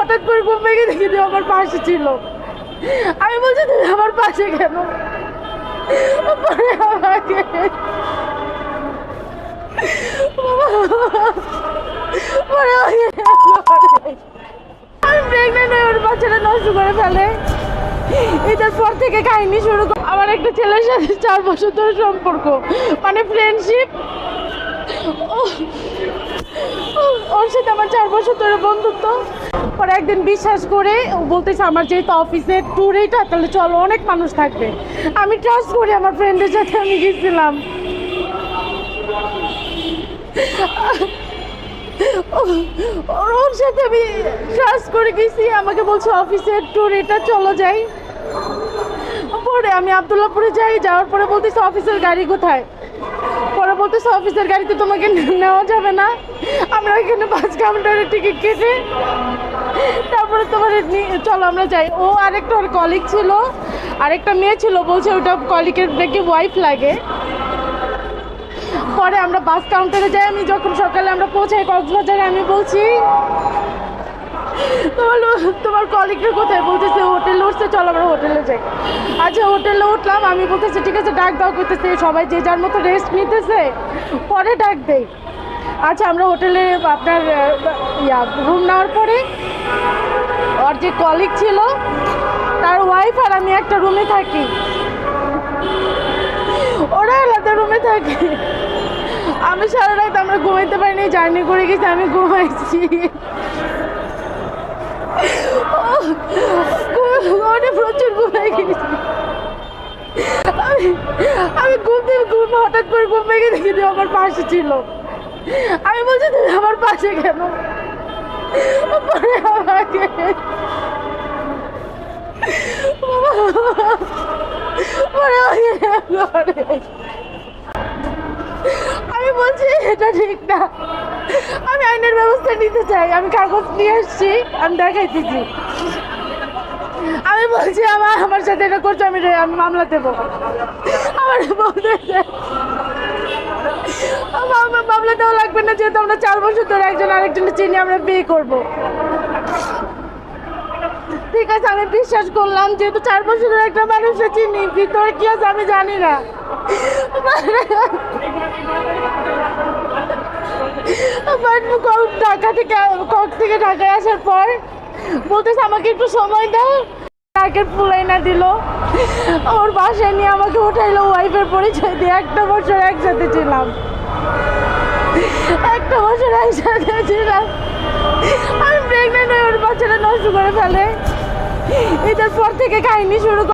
হঠাৎ করে ঘুম ভেঙে দেখি তুই আমার পাশে ছিল। আমি বলছি তুই আমার পাশে কেন? পরে আমাকে পরে আমি প্রেগনেন্ট হয়ে ওর বাচ্চাটা নষ্ট করে ফেলে। এটার পর থেকে কাহিনী শুরু আমার একটা ছেলের সাথে চার বছর ধরে সম্পর্ক। মানে ফ্রেন্ডশিপ ওর সাথে আমার চার বছর ধরে বন্ধুত্ব। পরে একদিন বিশ্বাস করে বলতেছে, আমার যেহেতু অফিসের ট্যুর এইটা তাহলে চলো, অনেক মানুষ থাকবে। আমি ট্রাস্ট করি আমার ফ্রেন্ডের সাথে আমি গেছিলাম। ওর সাথে আমি ট্রাস্ট করে গেছি, আমাকে বলছে অফিসের ট্যুর এটা, চলো যাই। পরে আমি আবদুল্লাপুরে যাই, যাওয়ার পরে বলতেছি অফিসের গাড়ি কোথায়? বলতেছে, অফিসের গাড়িতে তোমাকে নেওয়া যাবে না। আমরা এখানে বাস কাউন্টারের টিকিট কেটে তারপরে তোমার চলো, আমরা যাই। ও আরেকটা ওর কলিগ ছিল, আরেকটা মেয়ে ছিল, বলছে ওটা কলিগের নাকি ওয়াইফ লাগে। পরে আমরা বাস কাউন্টারে যাই, আমি যখন সকালে আমরা পৌঁছাই কক্সবাজারে, আমি বলছি তোমার তোমার কলিগটা কোথায়? বলতেছে, হোটেলে উঠছে, চলো আমরা হোটেলে যাই। আচ্ছা হোটেলে উঠলাম, আমি বলতেছি, ঠিক আছে, ডাক দাও করতেছে সবাই যে যার মতো রেস্ট নিতেছে, পরে ডাক দেই। আচ্ছা আমরা হোটেলে আপনার ইয়া রুম নেওয়ার পরে ওর যে কলিগ ছিল, তার ওয়াইফ আর আমি একটা রুমে থাকি। ওরা আলাদা রুমে থাকে। আমি সারা রাত আমরা ঘুমাইতে পারিনি জার্নি করে গেছি, আমি ঘুমাইছি। ঘুমানো প্রচুর ঘুমাই গেছি। আমি ঘুম থেকে ঘুম হঠাৎ করে ঘুম ভেঙে দেখি তুই আমার পাশে ছিল। আমি বলছি তুই আমার পাশে কেন? পরে আমাকে পরে আমি বলছি, এটা ঠিক না। আমি আইনের ব্যবস্থা নিতে চাই, আমি কাগজ নিয়ে এসেছি আমি দেখাইতেছি। আমি বলছি, আমার আমার সাথে এটা করছ, আমি আমি মামলা দেবো। আমার বলতেছে আমার মামলা দেওয়া লাগবে না, যেহেতু আমরা চার বছর ধরে একজন আরেকজনের চিনি, আমরা বিয়ে করব। ঠিক আছে, আমি বিশ্বাস করলাম, যেহেতু চার বছর ধরে একটা মানুষকে চিনি, ভিতরে কি আছে আমি জানি না। ঢাকা থেকে কক থেকে ঢাকায় আসার পর বলতেছে, আমাকে একটু সময় দাও। নাকের ফুলাই না দিল। ওর বাসায় নিয়ে আমাকে উঠাইলো ওয়াইফের পরিচয় দিয়ে একটা বছর একসাথে ছিলাম। একটা বছর একসাথে ছিলাম। আমি প্রেগনেন্ট হয়ে ওর বাচ্চাটা নষ্ট করে ফেলে। এটার পর থেকে কাহিনী শুরু